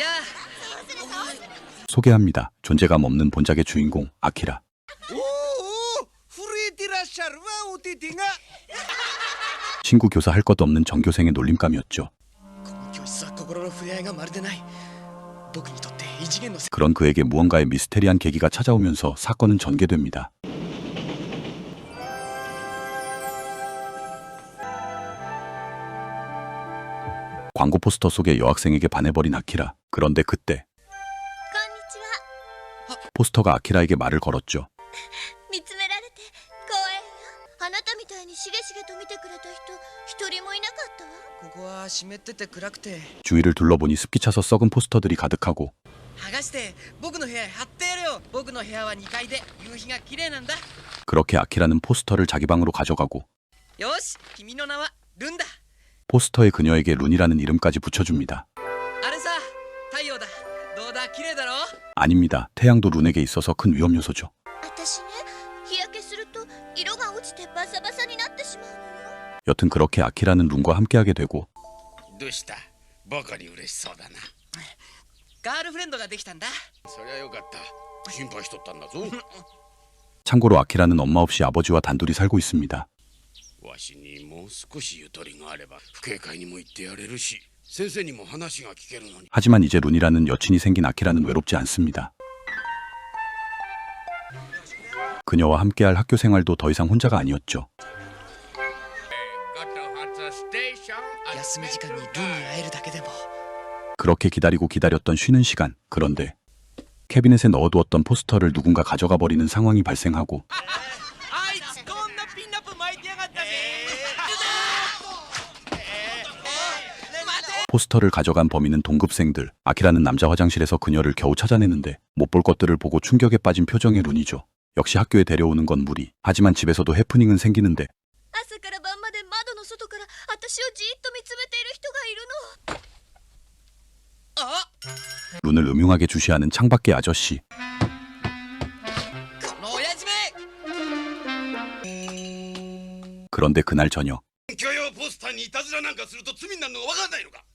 야! 소개합니다. 존재감 없는 본작의 주인공 아키라. 친구 교사 할 것도 없는 전교생의 놀림감이었죠. 그런 그에게 무언가의 미스테리한 계기가 찾아오면서 사건은 전개됩니다. 광고 포스터 속의 여학생에게 반해버린 아키라. 그런데 그때 こんにちは 포스터가 아키라에게 말을 걸었죠. 見つめられて光栄よあなたみたいにしげしげと見てくれた人一人もいなかったわここは湿ってて暗くて 주위를 둘러보니 습기 차서 썩은 포스터들이 가득하고 剥がして僕の部屋へ貼ってやるよ僕の部屋は2階で夕日が綺麗なんだ 그렇게 아키라는 포스터를 자기 방으로 가져가고 よし君の名はルンだ 포스터에 그녀에게 룬이라는 이름까지 붙여줍니다. あれさ太陽だどうだ綺麗だろ 아닙니다. 태양도 룬에게 있어서 큰 위험 요소죠. 私ね日焼けすると色が落ちてバサバサになってしまうのよ 여튼 그렇게 아키라는 룬과 함께하게 되고 どうしたバカに嬉しそうだなガールフレンドができたんだそりゃよかった心配しとったんだぞ 참고로 아키라는 엄마 없이 아버지와 단둘이 살고 있습니다. わしにもう少しゆとりがあれば不警戒にも行ってやれるし先生にも話が聞けるのに 하지만 이제 룬이라는 여친이 생긴 아키라는 외롭지 않습니다. 그녀와 함께할 학교 생활도 더 이상 혼자가 아니었죠. 休み時間にルンに会えるだけでも 그렇게 기다리고 기다렸던 쉬는 시간. 그런데 캐비넷에 넣어두었던 포스터를 누군가 가져가 버리는 상황이 발생하고 포스터를 가져간 범인은 동급생들. 아키라는 남자 화장실에서 그녀를 겨우 찾아내는데 못 볼 것들을 보고 충격에 빠진 표정의 룬이죠. 역시 학교에 데려오는 건 무리. 하지만 집에서도 해프닝은 생기는데 朝から晩まで窓の外から私をじーっと見つめている人がいるのあ 룬을 음흉하게 주시하는 창밖의 아저씨. この親父め 그런데 그날 저녁 許容ポスターにいたずらなんかすると罪になるのが分かんないのかバカ者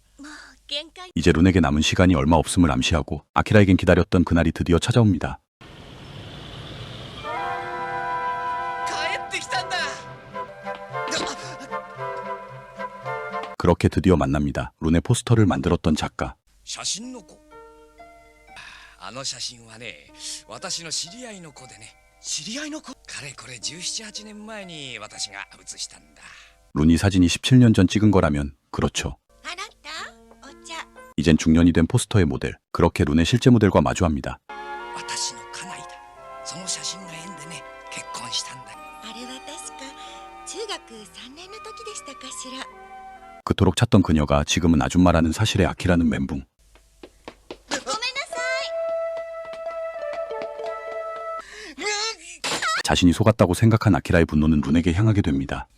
이제 룬에게 남은 시간이 얼마 없음을 암시하고 아키라에겐 기다렸던 그날이 드디어 찾아옵니다. 그렇게 드디어 만납니다. 룬의 포스터를 만들었던 작가. 룬이 사진이 17년 전 찍은 거라면 그렇죠. あなたお茶 이젠 중년이 된 포스터의 모델. 그렇게 룬의 실제 모델과 마주합니다. 私の家内だその写真の縁でね結婚したんだあれは確か中学3年の時でしたかしら 그토록 찾던 그녀가 지금은 아줌마라는 사실에 아키라는 멘붕. ごめんなさい 자신이 속았다고 생각한 아키라의 분노는 룬에게 향하게 됩니다.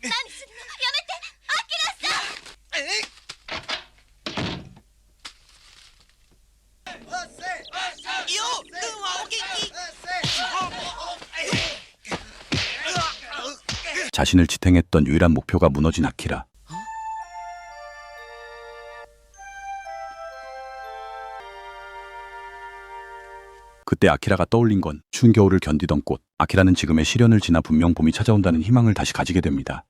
자신을 지탱했던 유일한 목표가 무너진 아키라. 그때 아키라가 떠올린 건 추운 겨울을 견디던 꽃. 아키라는 지금의 시련을 지나 분명 봄이 찾아온다는 희망을 다시 가지게 됩니다.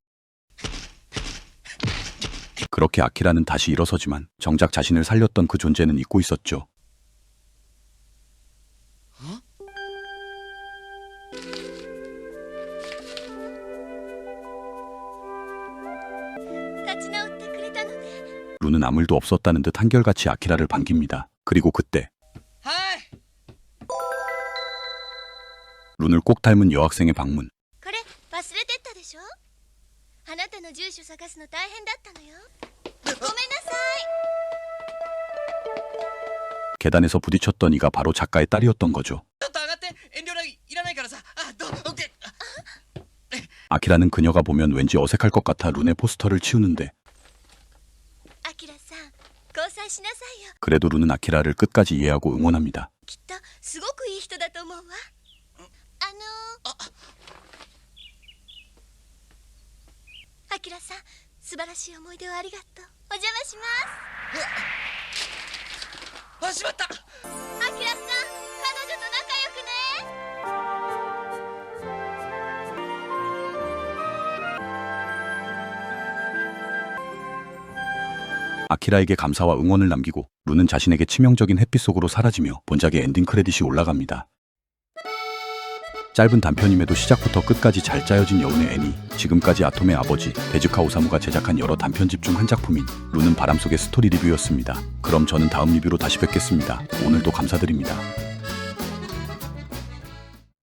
그렇게 아키라는 다시 일어서지만 정작 자신을 살렸던 그 존재는 잊고 있었죠. 루는 아무 일도 없었다는 듯 한결같이 아키라를 반깁니다. 그리고 그때 はい 룬을 꼭 닮은 여학생의 방문. これ忘れてったでしょあなたの住所探すの大変だったのよごめんなさい 계단에서 부딪혔던 이가 바로 작가의 딸이었던 거죠. ちょっと上がって遠慮ないいらないからさあどオッケー 아키라는 그녀가 보면 왠지 어색할 것 같아 룬의 포스터를 치우는데 그래도 룬은 아키라를 끝까지 이해하고 응원합니다. きっとすごくいい人だと思うわあのアキラさん素晴らしい思い出をありがとうお邪魔しますあしまったアキラさん 아키라에게 감사와 응원을 남기고 룬은 자신에게 치명적인 햇빛 속으로 사라지며 본작의 엔딩 크레딧이 올라갑니다. 짧은 단편임에도 시작부터 끝까지 잘 짜여진 여운의 애니, 지금까지 아톰의 아버지 데즈카 오사무가 제작한 여러 단편집 중 한 작품인 룬은 바람 속의 스토리 리뷰였습니다. 그럼 저는 다음 리뷰로 다시 뵙겠습니다. 오늘도 감사드립니다.